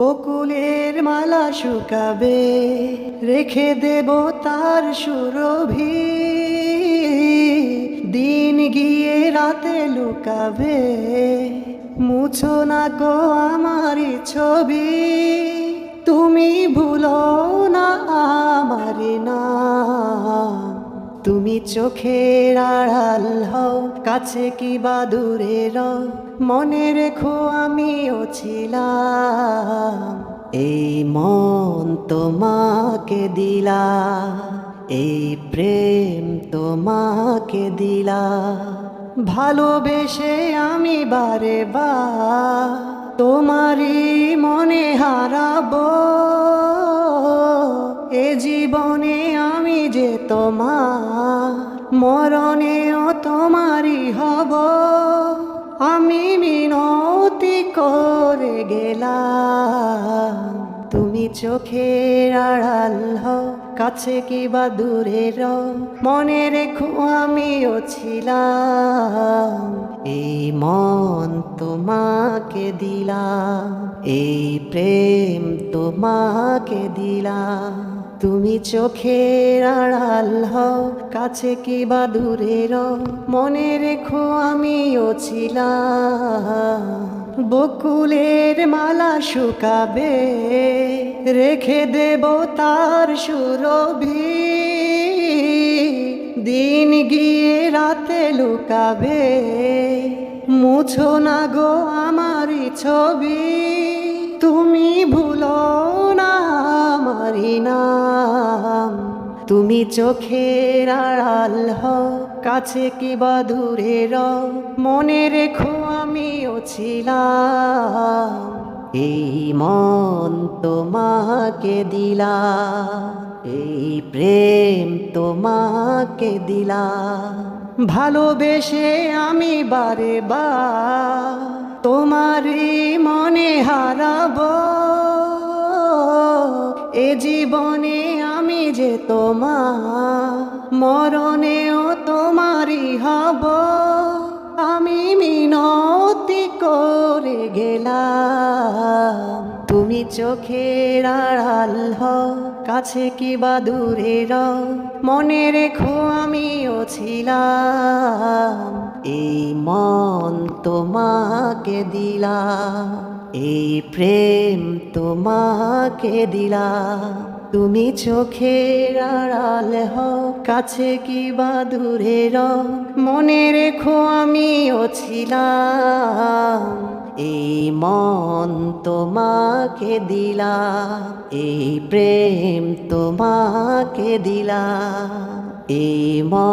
বকুলের মালা শুকাবে, রেখে দেব তার সুরভি। দিন গিয়ে রাতে লুকাবে, মুছো না গো আমারই ছবি। তুমি ভুলো তুমি চোখের আড়াল হও, কাছে কি বা দূরে রও মনে রেখো আমিও ছিলাম। এই মন তোমাকে দিলা এই প্রেম তোমাকে দিলা ভালোবেসে আমি বারে বা তোমারই মনে হারাবো। এ জীবনে আমি যে তোমার মরণেও তোমারই হব। আমি মিনতি করে গেলাম। তুমি চোখের আড়াল কাছে কি বা দূরে মনে রেখো আমিও ছিলাম। এই মন তোমাকে দিলাম, এই প্রেম তোমাকে দিলাম। তুমি চোখের আড়াল হও, কাছে কি বা দূরে মনে রেখো আমিও ছিলাম। বকুলের মালা শুকাবে, রেখে দেব তার সুরভি। দিন গিয়ে রাতে লুকাবে মুছো না গো আমারই ছবি। তুমি ভুলো না আমারই নাম। তুমি চোখের আড়াল কাছে কি বা দূরে মনে রেখো আমিও ছিলাম। এই মন তোমাকে দিলা এই প্রেম তোমাকে দিলা ভালোবেসে আমি বারে বা তোমারই মনে হারাব। এ জীবনে আমি যে তোমার, মরণেও তোমারই হব। আমি মিনতি করে গেলাম। তুমি চোখের আড়াল হ, কাছে কি বা দূরে র? মনে রেখো আমিও ছিলাম, এই মন তোমাকে দিলা এই প্রেম তোমাকে দিলাম। তুমি চোখের আড়াল হও, কাছে কি বা দূরে মনে রেখো আমিও ছিলাম, এই মন তোমাকে দিলা এই প্রেম তোমাকে দিলা এই মন